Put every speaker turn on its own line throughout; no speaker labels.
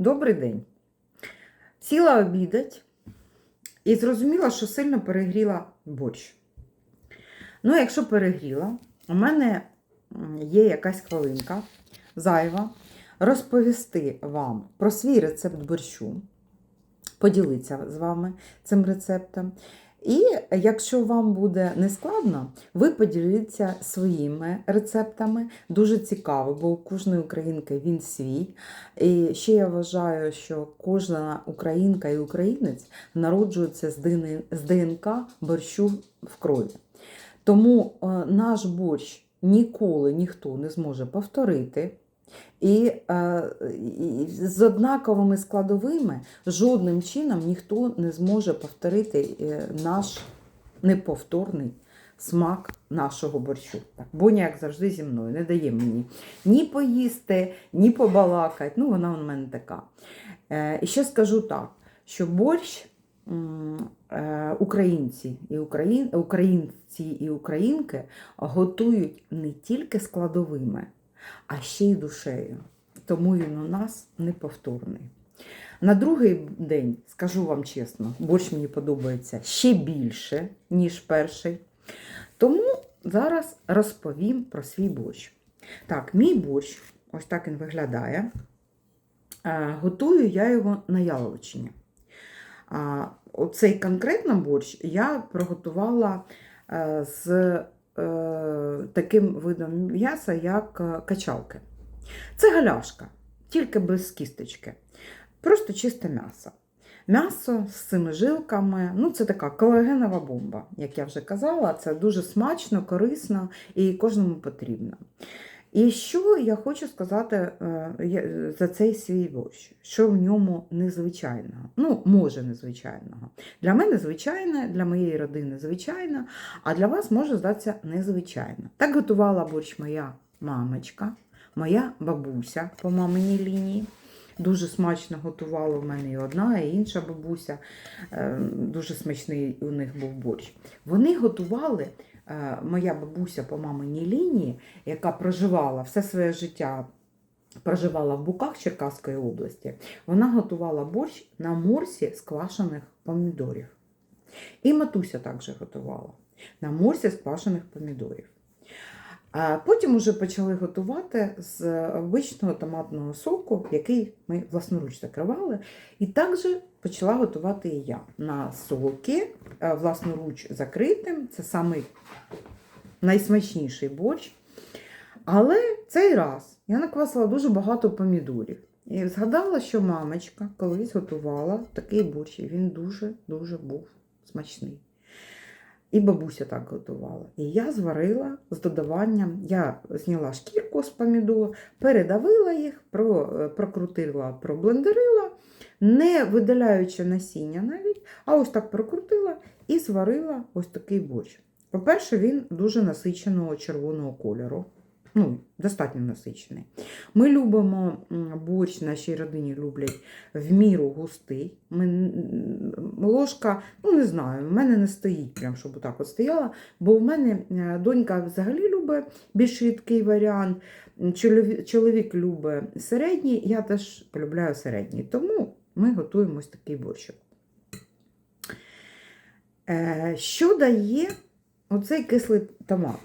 Добрий день. Сіла обідать і зрозуміла, що сильно перегріла борщ. Ну, якщо перегріла, у мене є якась хвилинка зайва розповісти вам про свій рецепт борщу, поділитися з вами цим рецептом. І якщо вам буде не складно, ви поділіться своїми рецептами. Дуже цікаво, бо у кожної українки він свій. І ще я вважаю, що кожна українка і українець народжується з ДНК борщу в крові. Тому е, наш борщ ніколи ніхто не зможе повторити. І, е, і з однаковими складовими жодним чином ніхто не зможе повторити е, наш неповторний смак нашого борщу. Так, Боня, як завжди, зі мною не дає мені ні поїсти, ні побалакати. Ну, вона у мене така. Е, і ще скажу так, що борщ українці і україн, українці і українки готують не тільки складовими, а ще й душею. Тому він у нас неповторний. На другий день, скажу вам чесно, борщ мені подобається ще більше, ніж перший. Тому зараз розповім про свій борщ. Так, мій борщ, ось так він виглядає. Е, Готую я його на яловичині. Оцей конкретно борщ я приготувала е, з таким видом м'яса, як е, качалки. Це галяшка, тільки без кісточки. Просто чисте м'ясо. М'ясо з цими жилками, ну це така колагенова бомба, як я вже казала, це дуже смачно, корисно і кожному потрібно. І що я хочу сказати е, за цей свій борщ, що в ньому незвичайного. Ну, може, незвичайного. Для мене звичайне, для моєї родини звичайно, а для вас може здатися незвичайно. Так готувала борщ моя мамочка, моя бабуся по маминій лінії. Дуже смачно готувала в мене і одна, і інша бабуся. Е, Дуже смачний у них був борщ. Вони готували, е, моя бабуся по маминій лінії, яка проживала все своє життя, проживала в Буках Черкаської області, вона готувала борщ на морсі з квашених помідорів. І матуся також готувала на морсі з квашених помідорів. А потім вже почали готувати з обичного томатного соку, який ми власноруч закривали. І також почала готувати і я на соки е, власноруч закритим. Це самий найсмачніший борщ. Але цей раз я наквасила дуже багато помідорів. І згадала, що мамочка колись готувала такий борщ, і він дуже-дуже був смачний. І бабуся так готувала. І я зварила з додаванням, я зняла шкірку з помідор, передавила їх, е, прокрутила, проблендерила, не видаляючи насіння навіть, а ось так прокрутила і зварила ось такий борщ. По-перше, він дуже насиченого червоного кольору. Ну, достатньо насичений. Ми любимо борщ, нашій родині люблять в міру густий. Ми, ложка, ну не знаю, в мене не стоїть, прям, щоб отак от стояла, бо в мене е, донька взагалі любить більш рідкий варіант. Чоловік, любить середній, я теж полюбляю середній. Тому ми готуємо ось такий борщик. Е, Що дає оцей кислий томат?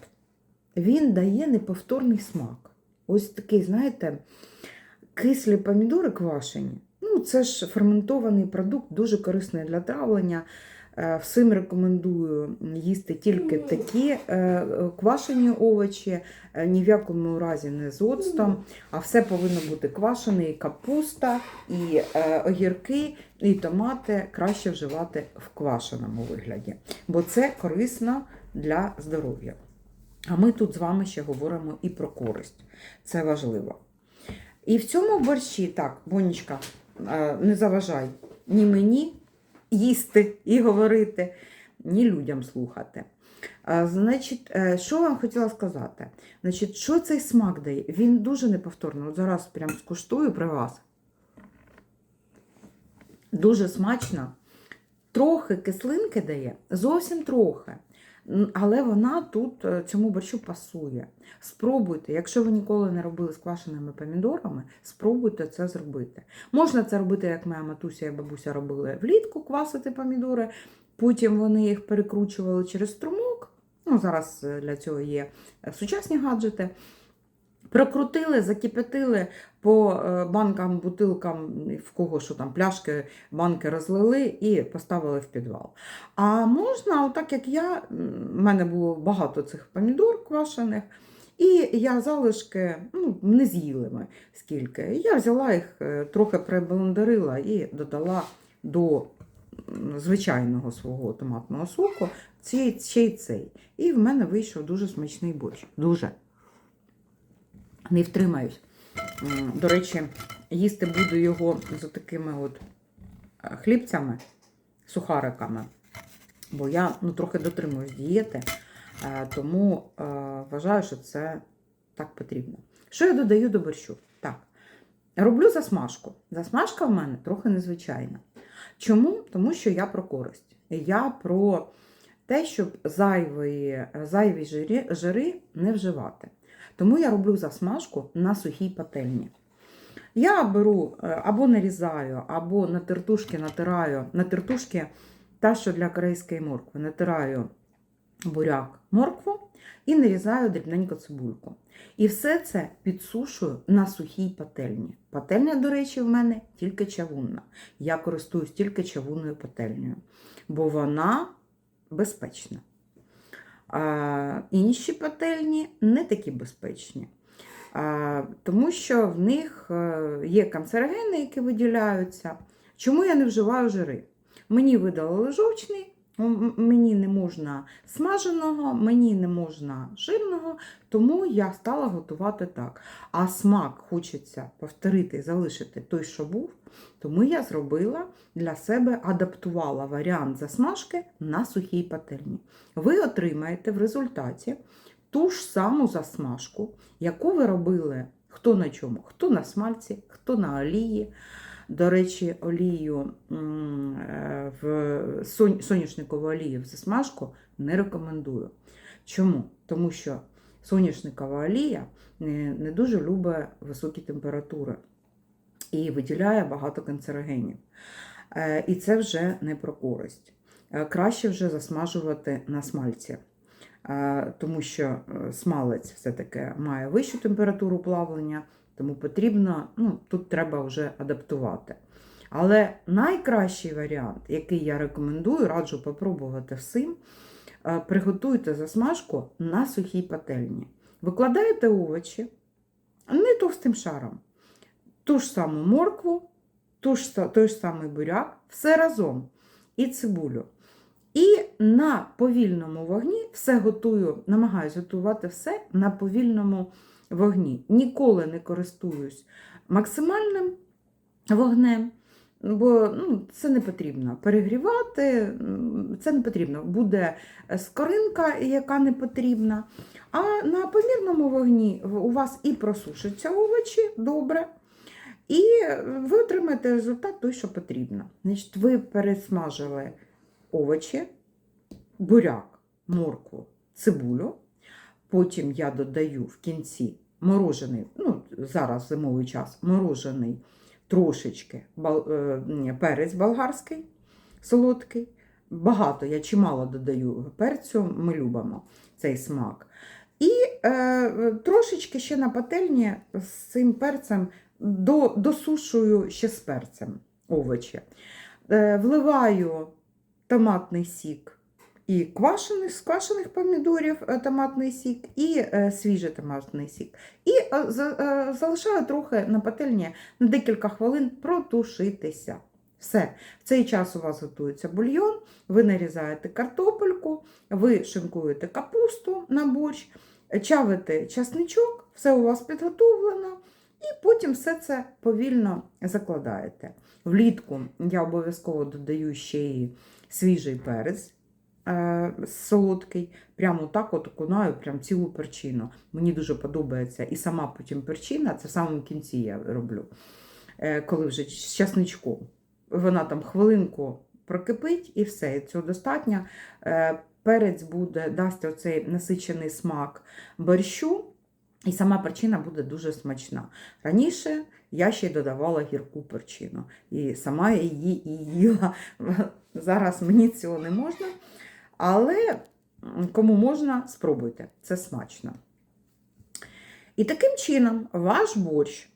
Він дає неповторний смак. Ось такий, знаєте, кислі помідори квашені. Ну, це ж ферментований продукт, дуже корисний для травлення. Е, Всім рекомендую їсти тільки такі е, е, квашені овочі, ні в якому разі не з оцтом, а все повинно бути квашене, і капуста, і огірки, і томати краще вживати в квашеному вигляді, бо це корисно для здоров'я. А ми тут з вами ще говоримо і про користь. Це важливо. І в цьому борщі, так, Бонічка, е, не заважай ні мені їсти і говорити, ні людям слухати. Е, Значить, е, що вам хотіла сказати? Значить, що цей смак дає? Він дуже неповторний. От зараз прям скуштую при вас. Дуже смачно. Трохи кислинки дає, зовсім трохи. Але вона тут е, цьому борщу пасує. Спробуйте, якщо ви ніколи не робили з квашеними помідорами, спробуйте це зробити. Можна це робити, як моя матуся і бабуся робили влітку, квасити помідори. Потім вони їх перекручували через струмок. Ну, зараз е, для цього є е, сучасні гаджети. Прокрутили, закипятили по е, банкам, бутилкам, в кого що там, пляшки, банки розлили і поставили в підвал. А можна, отак як я, в мене було багато цих помідор квашених, і я залишки ну, не з'їли ми скільки. Я взяла їх, е, трохи приблендерила і додала до звичайного свого томатного соку цей, ще й цей. І в мене вийшов дуже смачний борщ. Дуже. Не втримаюсь. До речі, їсти буду його з такими от е, хлібцями, сухариками. Бо я ну, трохи дотримуюсь дієти, е, тому е, вважаю, що це так потрібно. Що я додаю до борщу? Так. Роблю засмажку. Засмажка в мене трохи незвичайна. Чому? Тому що я про користь. Я про те, щоб зайві, зайві жири, жири не вживати. Тому я роблю засмажку на сухій пательні. Я беру е, або нарізаю, або на тертушки натираю. На тертушки та, що для корейської моркви, натираю буряк моркву і нарізаю дрібненько цибульку. І все це підсушую на сухій пательні. Пательня, до речі, в мене тільки чавунна. Я користуюсь тільки чавунною пательнею, бо вона безпечна. А інші пательні не такі безпечні. Тому що в них е, є канцерогени, які виділяються. Чому я не вживаю жири? Мені видалили жовчний, мені не можна смаженого, мені не можна жирного, тому я стала готувати так. А смак хочеться повторити залишити той, що був, тому я зробила для себе, адаптувала варіант засмажки на сухій пательні. Ви отримаєте в результаті ту ж саму засмажку, яку ви робили хто на чому, хто на смальці, хто на олії. До речі, олію е, в соняшникову олію в засмажку не рекомендую. Чому? Тому що соняшникова олія не, не дуже любить високі температури і виділяє багато канцерогенів. Е, І це вже не про користь. Е, Краще вже засмажувати на смальці, Е, тому що е, смалець все-таки має вищу температуру плавлення, тому потрібно, ну, тут треба вже адаптувати. Але найкращий варіант, який я рекомендую, раджу попробувати всім, е, приготуйте засмажку на сухій пательні. Викладаєте овочі не товстим шаром, ту ж саму моркву, ту ж, той ж самий буряк, все разом і цибулю. І на повільному вогні все готую, намагаюся готувати все на повільному вогні. Ніколи не користуюсь максимальним вогнем, бо ну, це не потрібно. Перегрівати це не потрібно. Буде скоринка, яка не потрібна. А на помірному вогні у вас і просушаться овочі добре. І ви отримаєте результат той, що потрібно. Значить, ви пересмажили овочі, буряк, моркву, цибулю. Потім я додаю в кінці морожений, ну, зараз зимовий час, морожений трошечки е, перець болгарський, солодкий. Багато, я чимало додаю перцю, ми любимо цей смак. І е, трошечки ще на пательні з цим перцем до, досушую ще з перцем овочі. Е, вливаю томатний сік і квашених, з квашених помідорів е, томатний сік, і е, свіжий томатний сік. І е, за- залишаю трохи на пательні на декілька хвилин протушитися. Все. В цей час у вас готується бульйон, ви нарізаєте картопельку, ви шинкуєте капусту на борщ, чавите часничок, все у вас підготовлено, і потім все це повільно закладаєте. Влітку я обов'язково додаю ще й свіжий перець солодкий. Прямо так от окунаю прям цілу перчину. Мені дуже подобається. І сама потім перчина, це в самому кінці я роблю, е, коли вже з часничком. Вона там хвилинку прокипить і все, цього достатньо. Е, перець буде дасть оцей насичений смак борщу, і сама перчина буде дуже смачна. Раніше я ще й додавала гірку перчину, і сама її і їла. Зараз мені цього не можна, але кому можна, спробуйте, це смачно. І таким чином ваш борщ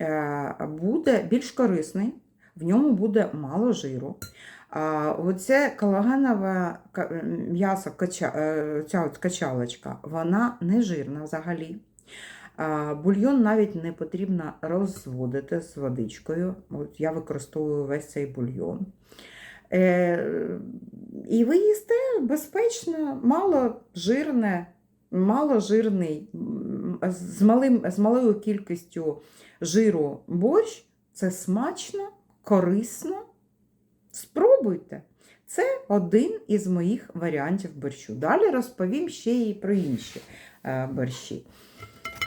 е, буде більш корисний, в ньому буде мало жиру. Оце колагенове м'ясо, е, ця от качалочка, вона не жирна взагалі. Бульйон навіть не потрібно розводити з водичкою. От я використовую весь цей бульйон. Е, і ви їсте безпечно, мало жирне, маложирний, м, з, малим, з малою кількістю жиру борщ. Це смачно, корисно. Спробуйте. Це один із моїх варіантів борщу. Далі розповім ще і про інші е, борщі.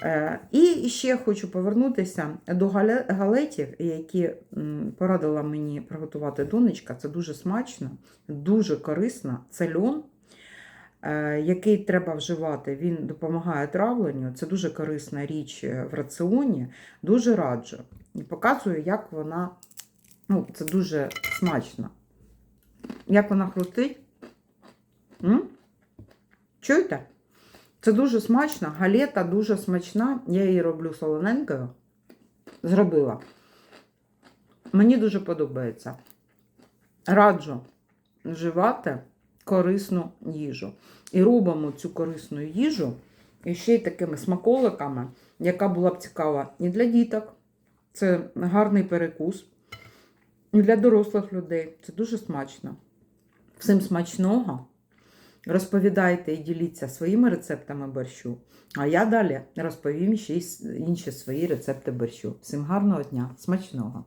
Е, І ще хочу повернутися до галетів, які порадила мені приготувати донечка. Це дуже смачно, дуже корисно. Це льон, е, який треба вживати. Він допомагає травленню. Це дуже корисна річ е, в раціоні. Дуже раджу. І показую, як вона. Ну, це дуже смачно. Як вона хрустить? М? Чуєте? Це дуже смачно. Галета дуже смачна. Я її роблю солоненькою. Зробила. Мені дуже подобається. Раджу вживати корисну їжу. І робимо цю корисну їжу і ще й такими смаколиками, яка була б цікава і для діток. Це гарний перекус. І для дорослих людей. Це дуже смачно. Всім смачного. Розповідайте і діліться своїми рецептами борщу. А я далі розповім ще й інші свої рецепти борщу. Всім гарного дня, смачного!